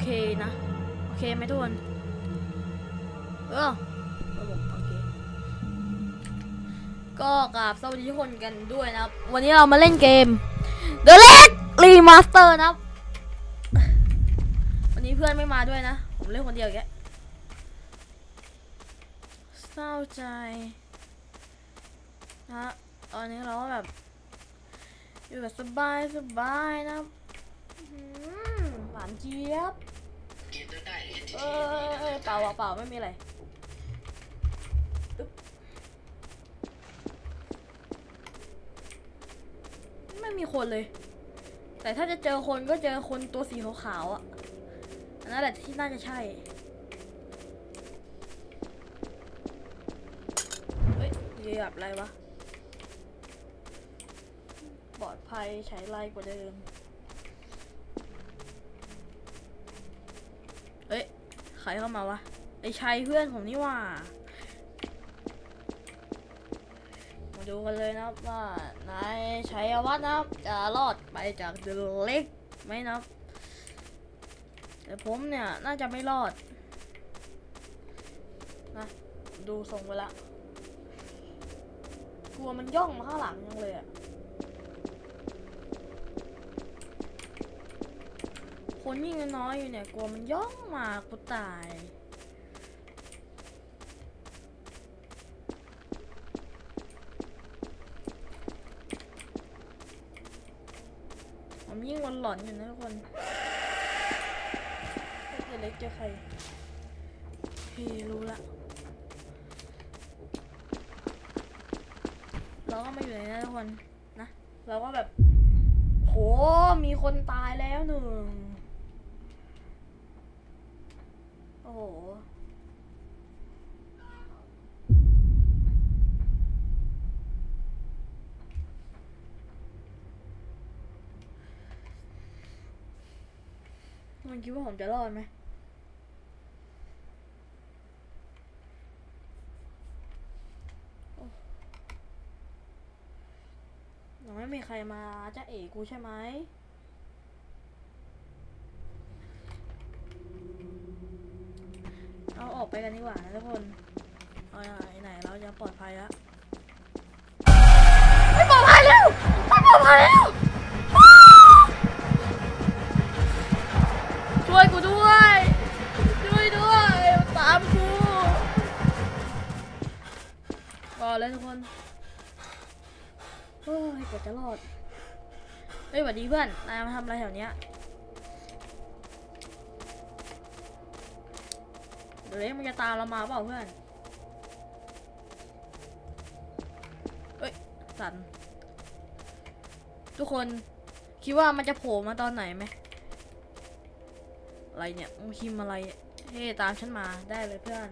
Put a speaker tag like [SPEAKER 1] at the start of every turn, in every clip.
[SPEAKER 1] เคนะ โอเคไหมทุกคน เออระบบโอเค ก็กราบสวัสดีทุกคนกันด้วยนะครับ วันนี้เรามาเล่นเกม The Leg Remaster นะครับ วันนี้เพื่อนไม่มาด้วยนะ ผมเล่นคนเดียวแกเศร้าใจนะตอนนี้เราก็แบบ อยู่แบบสบายสบายนะครับานเจี๊ยบเออเออเปล่าอะเปล่าไม่มีอะไรอึ๊บไม่มีคนเลย แต่ถ้าจะเจอคนก็เจอคนตัวสีขาวๆอะอันนั้นแหละที่น่าจะใช่เฮ้ยเหยียบอะไรวะ ปลอดภัยใช้ไรกว่าเดิม เฮ้ย ใครเข้ามาวะ ไอชัยเพื่อนผมนี่ว่า มาดูกันเลยนะครับว่านายชัยวัฒน์นะครับจะรอดไปจากเดอเล็กไหมนะครับ แต่ผมเนี่ยน่าจะไม่รอดนะดูทรงไปละกลัวมันย่องมาข้างหลังยังเลยอะ คนยิ่งน้อยอยู่เนี่ยกลัวมันย่องมากูตายผมยิ่งวันหลอนอยู่นะทุกคนเจอเล็กเจอใครเฮ้รู้ละ เราก็มาอยู่ในนั้นทุกคนนะ เราก็แบบ โห มีคนตายแล้วหนึ่ง โอ้โห มันคิดว่าผมจะรอดไหมยังไม่มีใครมาจะเอ๋กูใช่ไหม เอาออก ไปกันดีกว่านะทุกคนเอาไหนไหนเราจะปลอดภัยแล้วไม่ปลอดภัยแล้วไม่ปลอดภัยแล้วอ้าวช่วยกูด้วยช่วยด้วยตามกูรอเลยทุกคนเฮ้ยกว่าจะรอดเฮ้ยสวัสดีเพื่อนนายมาทำอะไรแถวเนี้ย เดี๋ยวเล็กมันจะตามเรามาเปล่าเพื่อนเฮ้ยสัน ทุกคนคิดว่ามันจะโผล่มาตอนไหนไหมอะไรเนี่ยมึงพิมอะไรเฮ้ตามฉันมาได้เลยเพื่อน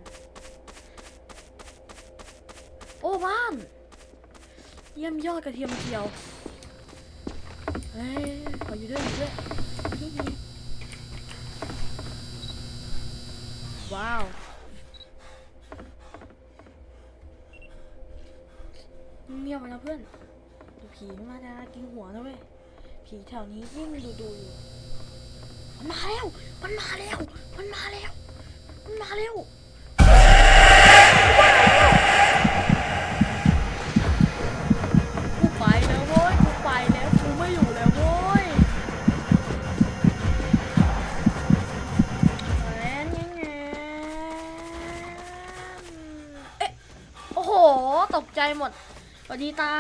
[SPEAKER 1] โอ้บ้าน เยี่ยมยอดกระเทียมเจียวเฮ้ยขออยู่ด้วยอยู่ด้วย ว้าว เมียบไปนะเพื่อนดูผีมันมาจะกินหัวนะเว้ย ผีแถวนี้ยิ่งดูดูอยู่มันมาแล้ว มันมาแล้ว มันมาแล้ว มันมาแล้ว สดีตา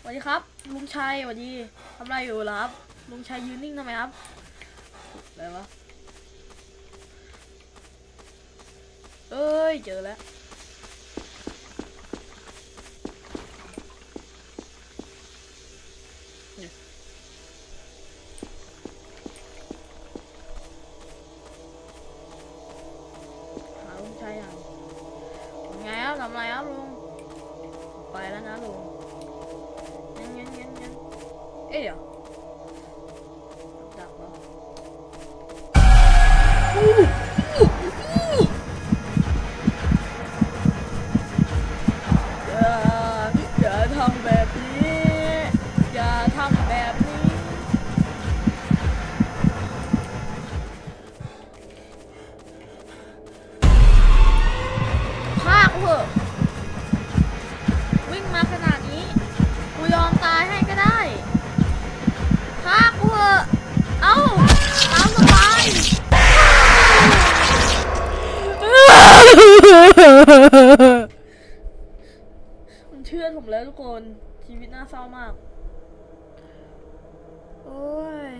[SPEAKER 1] สวัสดีครับ ลุงชัยสวัสดีทำอะไรอยู่ล่ะครับ ลุงชัยยืนนิ่งทำไมครับอะไรวะเอ้ย เจอแล้ว ผมแล้วทุกคนชีวิตน่าเศร้ามาก โอ้ย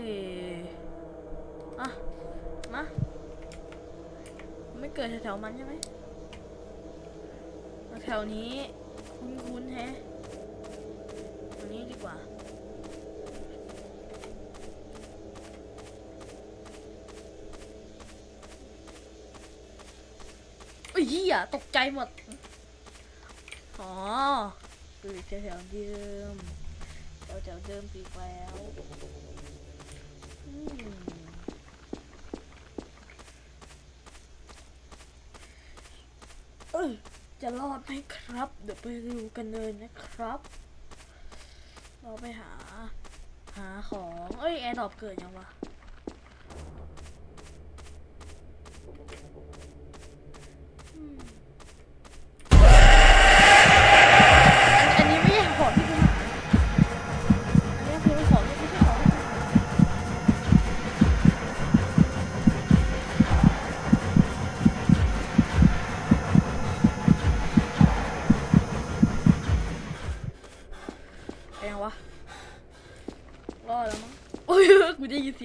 [SPEAKER 1] อะมาไม่เกิดแถวๆมันใช่ไหมแถวนี้คุ้นๆแฮะตรงนี้ดีกว่าเอ้ยเหี้ยตกใจหมด อ๋อ คือแถวๆเดิมแถวแถวๆเดิมปีกแล้วเอ้ยจะรอดไหมครับ เดี๋ยวไปดูกันเลยนะครับ เราไปหา หาของ เอ้ยแอร์ดรอปเกิดยังวะ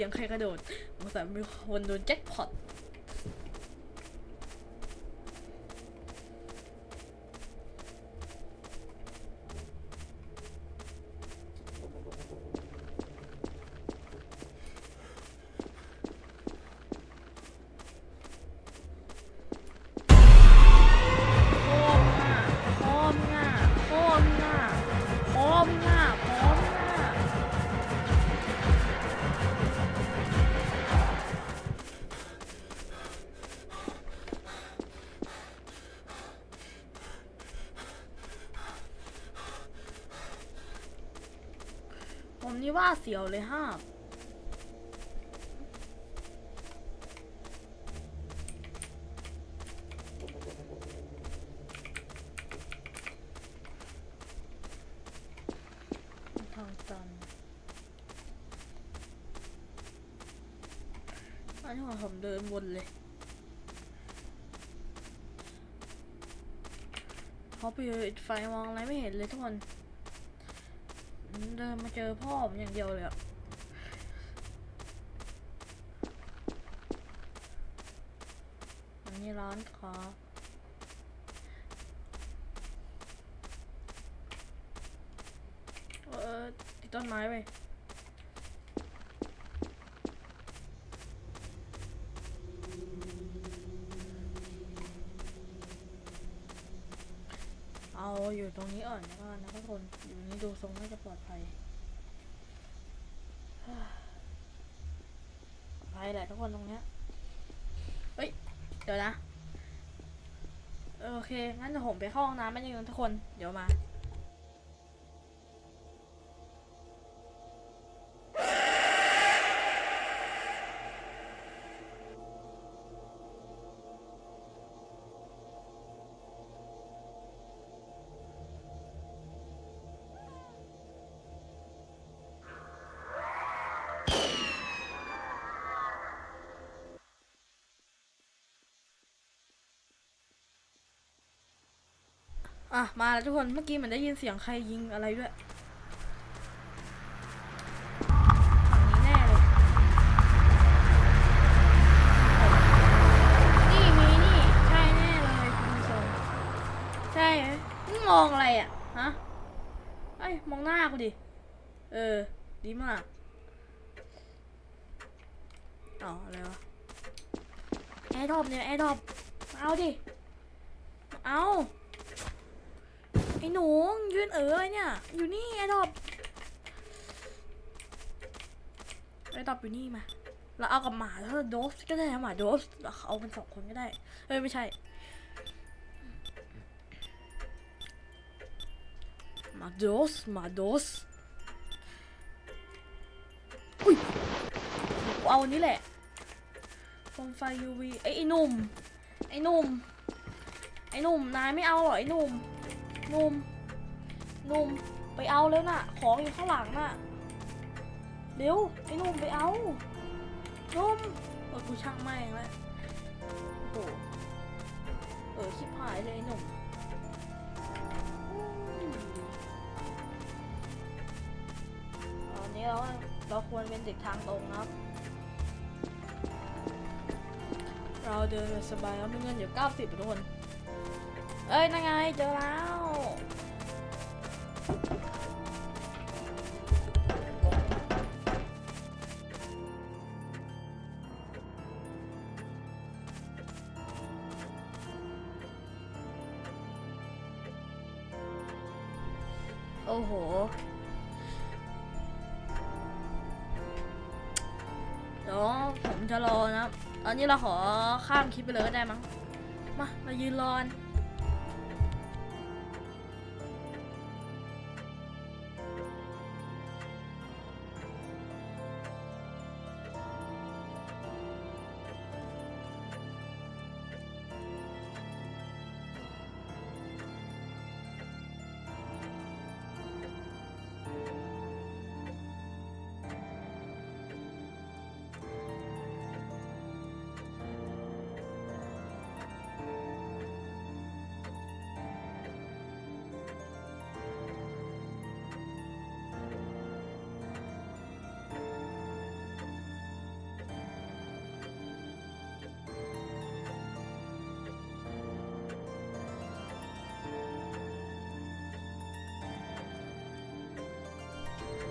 [SPEAKER 1] ยินเสียงใครกระโดดสงสัยมีคนโดนแจ็คพอต นี่ว่าเสียวเลยห้าบทางตันอันนี้ขอผมเดินวนเลยเขาไปไฟมองอะไรไม่เห็นเลยทุกคน เดินมาเจอพ่อผมอย่างเดียวเลยอะวันนี้ร้านค้าเออติดต้นไม้ไปเอ้อยู่ตรงนี้อ่อนนะกันะทุกคนอยู่นี้ดูทรงน่าจะปลอดภัยปลอดภัยแหละทุกคนตรงเนี้ยเฮ้ยเดี๋ยวนะ โอเค งั้นเดี๋ยวผมไปเข้าห้องน้ำแป๊บนึงทุกคน เดี๋ยวมา อะ มาแล้วทุกคน เมื่อกี้เหมือนได้ยินเสียงใครยิงอะไรด้วยฝั่งนี้แน่เลยนี่มีนี่ใช่แน่เลยคุณผู้ชมใช่ไหมมองอะไรอะ ฮะไอ้ยมองหน้ากูดิ เออ ดีมากอ๋ออะไรวะแอร์ดรอปเนี่ยแอร์ดรอปเอาดิ เอา ไอ้หนูยืนเอ๋อเนี่ย อยู่นี่ไอ้ดอบไอ้ดอบอยู่นี่มาเราเอากับหมาแล้วโดสก็ได้หมาโดสเราเอาเป็นสองคนก็ได้เอ้ยไม่ใช่หมาโดสหมาโดสอุ้ยเอาอันนี้แหละโคมไฟ UV ไอ้ไอ้หนุ่มไอ้หนุ่มไอ้หนุ่มนายไม่เอาหรอไอ้หนุ่ม นุ่มนุ่มไปเอาแล้วนะ่ะ ของอยู่ข้างหลังน่ะ เร็วไอ้นุ่มไปเอานุ่มเออกูช่างแม่งและโอ้โหเออชิบหายเลยหนุ่มตอนนี้เราเราควรเป็นเด็กทางตรงครับ เราเดินสบายแล้วมีเงินอยู่เก้าสิบทุกคน เอ้ยนั่งไงเจอแล้ว โอ้โห เดี๋ยวผมจะรอนะครับตอนนี้เราขอข้ามคลิปไปเลยก็ได้มั้ง มา เรายืนรอน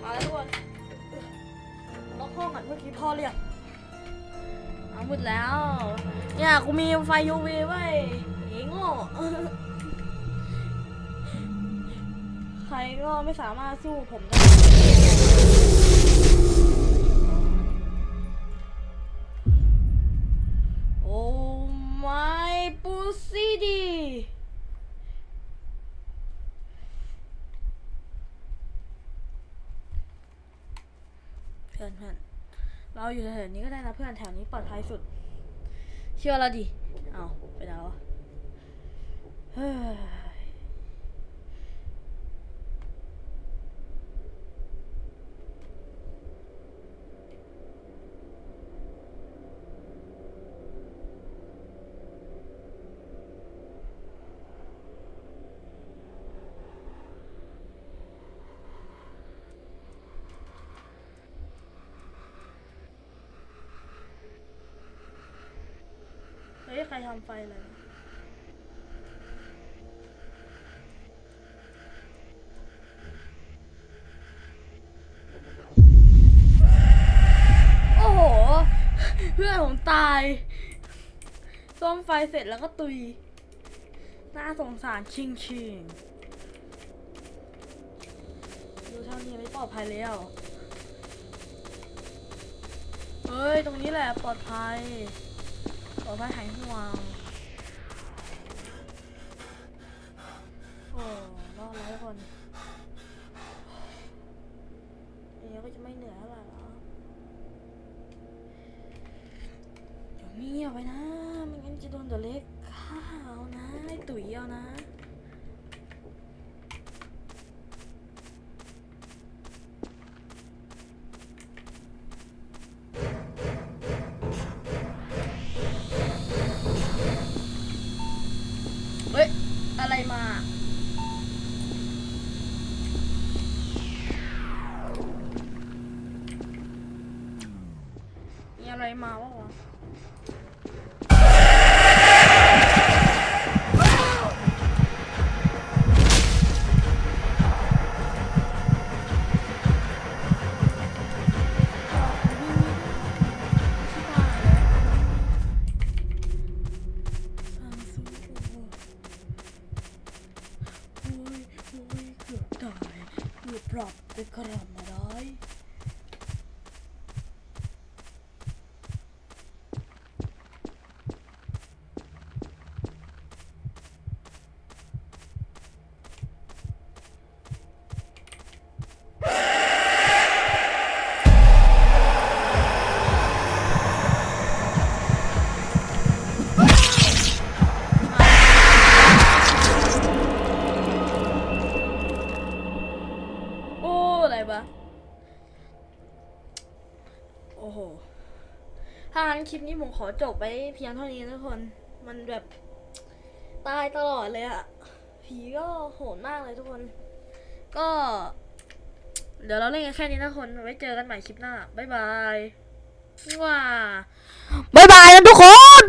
[SPEAKER 1] มาแล้วทุกคนล็อกห้องอะเมื่อกี้พ่อเรียกเอาหมดแล้ว เนี่ยกูมีไฟ UV ไว้เองโง่ใครก็ไม่สามารถสู้ผมได้ อยู่แถวนี้ก็ได้นะเพื่อนแถวนี้ปลอดภัยสุด เชื่อเราดิ เอาไปแล้วเฮ้ย ใครทำไฟอะไรโอ้โห เพื่อนผมตายซ่อมไฟเสร็จแล้วก็ตุย น่าสงสารชิงชิงดูเท่านี้ไม่ปลอดภัยแล้ว เฮ้ย ตรงนี้แหละปลอดภัย ปลอดภั อะไรมา มีอะไรมาวะวะ เกือ ถ้างั้นคลิปนี้ผมขอจบไปเพียงเท่านี้นะทุกคน มันแบบตายตลอดเลยอะผีก็โหดมากเลยทุกคน ก็ เดี๋ยวเราเล่นกันแค่นี้นะคน ไว้เจอกันใหม่คลิปหน้า บ๊ายบายว้าบ๊ายบายนะทุกคน